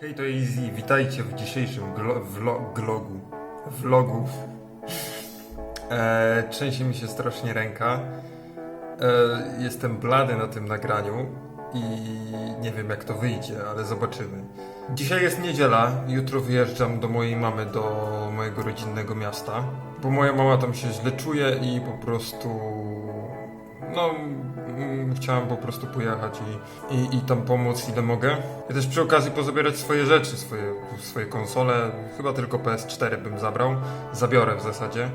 Hej, to Easy, witajcie w dzisiejszym glo- vlo- vlogu. Vlogu. E, trzęsie mi się strasznie ręka. E, jestem blady na tym nagraniu i nie wiem jak to wyjdzie, ale zobaczymy. Dzisiaj jest niedziela, jutro wyjeżdżam do mojej mamy, do mojego rodzinnego miasta, bo moja mama tam się źle czuje i po prostu no, mm, chciałem po prostu pojechać i, i, i tam pomóc ile mogę. I też przy okazji pozabierać swoje rzeczy, swoje, swoje konsole. Chyba tylko PS4 bym zabrał. Zabiorę w zasadzie.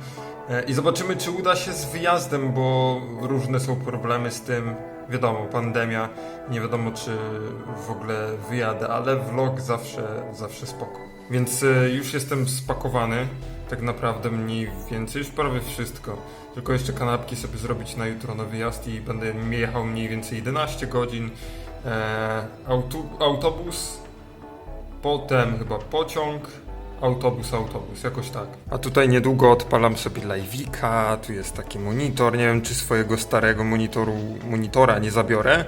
E, I zobaczymy, czy uda się z wyjazdem, bo różne są problemy z tym. Wiadomo, pandemia, nie wiadomo czy w ogóle wyjadę, ale vlog zawsze, zawsze spoko. Więc e, już jestem spakowany, tak naprawdę mniej więcej, już prawie wszystko. Tylko jeszcze kanapki sobie zrobić na jutro na wyjazd i będę jechał mniej więcej 11 godzin. E, autu, autobus, potem chyba pociąg, autobus, autobus, jakoś tak. A tutaj niedługo odpalam sobie live'ika, tu jest taki monitor, nie wiem czy swojego starego monitoru, monitora nie zabiorę.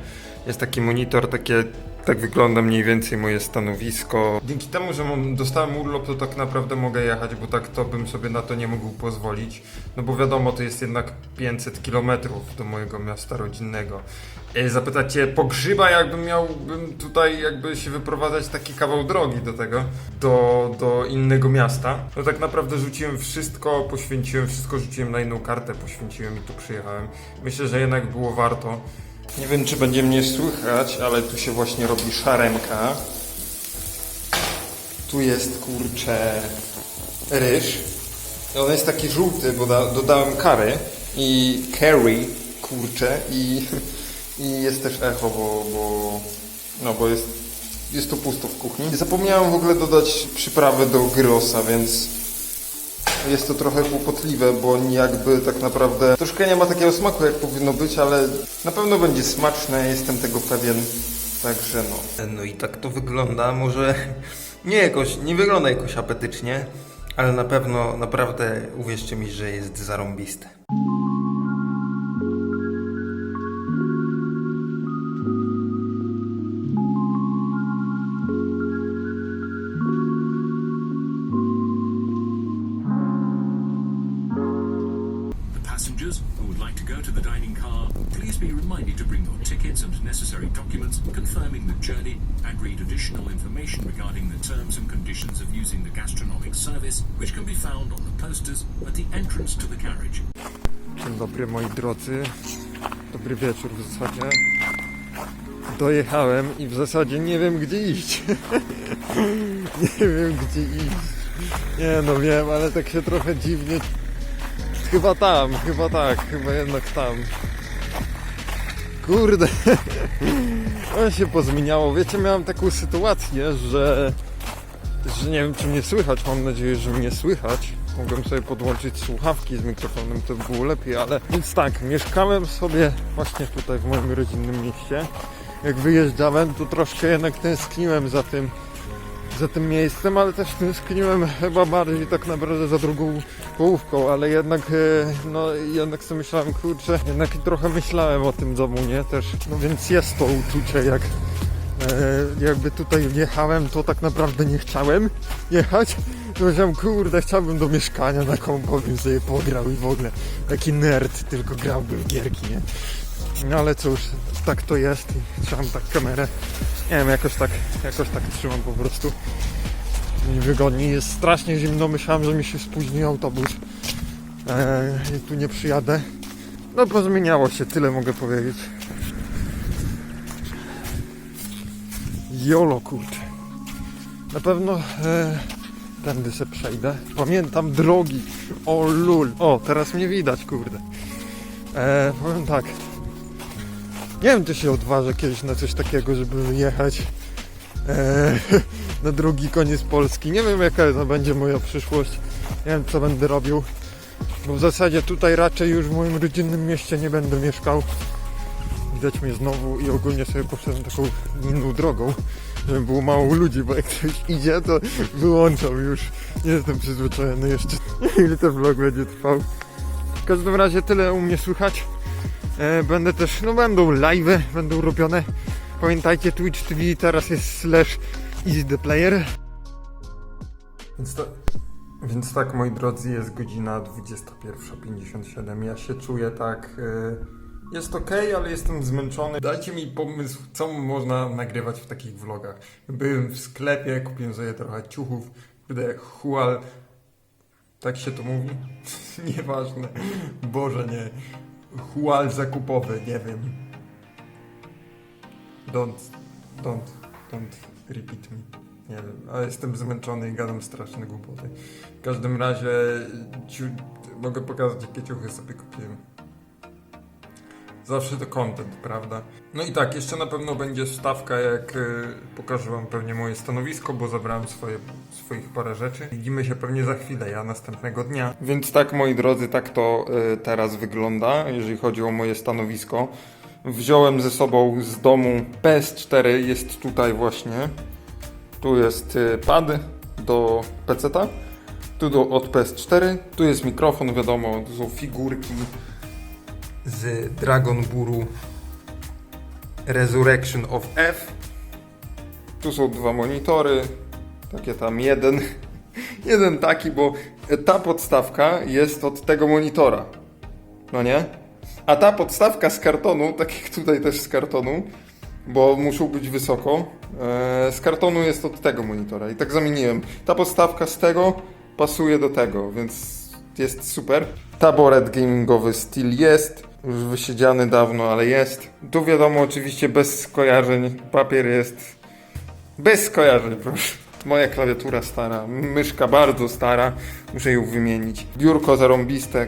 Jest taki monitor, takie, tak wygląda mniej więcej moje stanowisko. Dzięki temu, że mam, dostałem urlop, to tak naprawdę mogę jechać, bo tak to bym sobie na to nie mógł pozwolić. No bo wiadomo, to jest jednak 500 km do mojego miasta rodzinnego. E, Zapytacie, po grzyba jakbym miał bym tutaj jakby się wyprowadzać taki kawał drogi do tego, do, do innego miasta. No tak naprawdę rzuciłem wszystko, poświęciłem wszystko, rzuciłem na inną kartę, poświęciłem i tu przyjechałem. Myślę, że jednak było warto. Nie wiem, czy będzie mnie słychać, ale tu się właśnie robi szaremka. Tu jest, kurczę, ryż. On jest taki żółty, bo da, dodałem kary i curry, kurczę, i, i jest też echo, bo, bo, no bo jest, jest tu pusto w kuchni. Zapomniałem w ogóle dodać przyprawy do gyrosa, więc jest to trochę kłopotliwe, bo jakby tak naprawdę troszkę nie ma takiego smaku, jak powinno być, ale na pewno będzie smaczne, jestem tego pewien. Także no. No i tak to wygląda. Może nie jakoś, nie wygląda jakoś apetycznie, ale na pewno, naprawdę uwierzcie mi, że jest zarąbiste. Like to go to the dining car, please be reminded to bring your tickets and necessary documents confirming the journey and read additional information regarding the terms and conditions of using the gastronomic service, which can be found on the posters at the entrance to the carriage. Dzień dobry moi drodzy. Dobry wieczór w zasadzie. Dojechałem i w zasadzie nie wiem gdzie iść. nie wiem gdzie iść. Nie no wiem, ale tak się trochę dziwnie. Chyba tam, chyba tak, chyba jednak tam. Kurde. On się pozmieniało. Wiecie, miałem taką sytuację, że że nie wiem czy mnie słychać, mam nadzieję, że mnie słychać. Mogłem sobie podłączyć słuchawki z mikrofonem, to by było lepiej, ale więc tak, mieszkałem sobie właśnie tutaj w moim rodzinnym mieście. Jak wyjeżdżałem, to troszkę jednak tęskniłem za tym, za tym miejscem, ale też tęskniłem chyba bardziej tak naprawdę za drugą połówką, ale jednak, e, no jednak sobie myślałem, kurczę, jednak trochę myślałem o tym domu, nie, też, no więc jest to uczucie, jak e, jakby tutaj wjechałem, to tak naprawdę nie chciałem jechać, powiedziałem, kurde, chciałbym do mieszkania na kompowie sobie pograł i w ogóle. Taki nerd, tylko grałby w gierki, nie, no ale cóż, tak to jest i trzymam tak kamerę. Nie wiem, jakoś tak, jakoś tak trzymam po prostu. Mi wygodniej. Jest strasznie zimno. Myślałem, że mi się spóźni autobus. Eee, I tu nie przyjadę. No pozmieniało się, tyle mogę powiedzieć. Jolo kurczę. Na pewno e, tędy se przejdę. Pamiętam drogi. O lul. O, teraz mnie widać, kurde. E, powiem tak. Nie wiem, czy się odważę kiedyś na coś takiego, żeby jechać e, na drugi koniec Polski. Nie wiem, jaka to będzie moja przyszłość. Nie wiem, co będę robił. Bo w zasadzie tutaj raczej już w moim rodzinnym mieście nie będę mieszkał. Widać mnie znowu i ogólnie sobie poszedłem taką inną drogą, żeby było mało ludzi, bo jak ktoś idzie, to wyłączam już. Nie jestem przyzwyczajony jeszcze, ile ten vlog będzie trwał. W każdym razie tyle u mnie słychać. E, Będę też, no będą live, będą robione. Pamiętajcie, Twitch TV teraz jest slash Easy the player. Więc, to, więc tak, moi drodzy, jest godzina 21.57. Ja się czuję tak. y, jest ok, ale jestem zmęczony. Dajcie mi pomysł, co można nagrywać w takich vlogach. Byłem w sklepie, kupiłem sobie trochę ciuchów. Kurde, hual. Tak się to mówi? Nieważne. Boże, nie. Hual zakupowy, nie wiem. Don't, don't, don't repeat me. Nie wiem, ale jestem zmęczony i gadam straszne głupoty. W każdym razie ciu, mogę pokazać, jakie ciuchy sobie kupiłem. Zawsze to content, prawda? No i tak, jeszcze na pewno będzie wstawka, jak y, pokażę wam pewnie moje stanowisko, bo zabrałem swoje, swoich parę rzeczy. Widzimy się pewnie za chwilę, ja następnego dnia. Więc tak, moi drodzy, tak to y, teraz wygląda, jeżeli chodzi o moje stanowisko. Wziąłem ze sobą z domu PS4, jest tutaj właśnie. Tu jest y, pad do PC-ta, tu do, od PS4, tu jest mikrofon, wiadomo, tu są figurki z Dragon Buru Resurrection of F. Tu są dwa monitory, takie tam jeden, jeden taki, bo ta podstawka jest od tego monitora, no nie? A ta podstawka z kartonu, tak jak tutaj też z kartonu, bo muszą być wysoko. E, z kartonu jest od tego monitora i tak zamieniłem. Ta podstawka z tego pasuje do tego, więc jest super. Taboret gamingowy Steel jest, już wysiedziany dawno, ale jest. Tu wiadomo oczywiście bez skojarzeń, papier jest bez skojarzeń, proszę. Moja klawiatura stara, myszka bardzo stara, muszę ją wymienić. Biurko zarąbiste,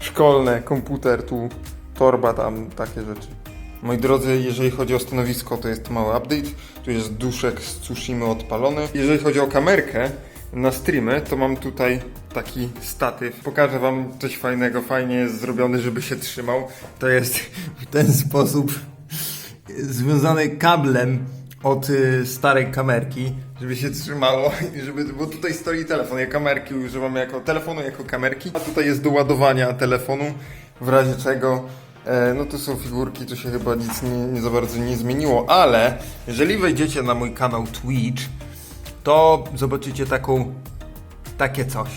szkolne, komputer tu, torba tam, takie rzeczy. Moi drodzy, jeżeli chodzi o stanowisko, to jest mały update. Tu jest duszek z Tsushimy odpalony. Jeżeli chodzi o kamerkę na streamy, to mam tutaj taki statyw. Pokażę wam coś fajnego. Fajnie jest zrobiony, żeby się trzymał. To jest w ten sposób związany kablem od y, starej kamerki, żeby się trzymało i żeby, bo tutaj stoi telefon. Ja kamerki używam jako telefonu, jako kamerki. A tutaj jest do ładowania telefonu, w razie czego E, No tu są figurki, tu się chyba nic nie, nie za bardzo nie zmieniło, ale jeżeli wejdziecie na mój kanał Twitch, to zobaczycie taką, takie coś.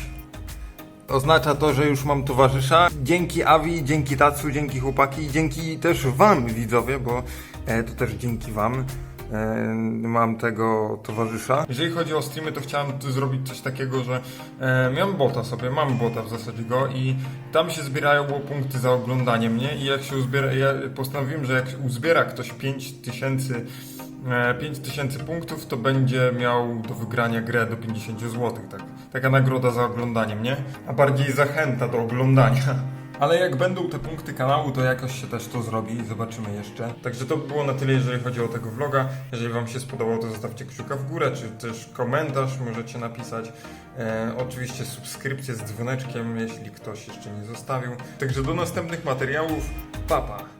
Oznacza to, że już mam towarzysza. Dzięki Avi, dzięki Tatsu, dzięki chłopaki, dzięki też wam widzowie, bo e, to też dzięki wam e, mam tego towarzysza. Jeżeli chodzi o streamy, to chciałem tu zrobić coś takiego, że e, miałem bota sobie, mam bota w zasadzie go i tam się zbierają punkty za oglądanie mnie i jak się uzbiera, ja postanowiłem, że jak uzbiera ktoś 5000 e, 5000 punktów, to będzie miał do wygrania grę do 50 zł. Tak, taka nagroda za oglądanie mnie, a bardziej zachęta do oglądania. Ale jak będą te punkty kanału, to jakoś się też to zrobi zobaczymy jeszcze. Także to by było na tyle, jeżeli chodzi o tego vloga. Jeżeli Wam się spodobał, to zostawcie kciuka w górę, czy też komentarz możecie napisać. E, oczywiście subskrypcję z dzwoneczkiem, jeśli ktoś jeszcze nie zostawił. Także do następnych materiałów. Pa, pa.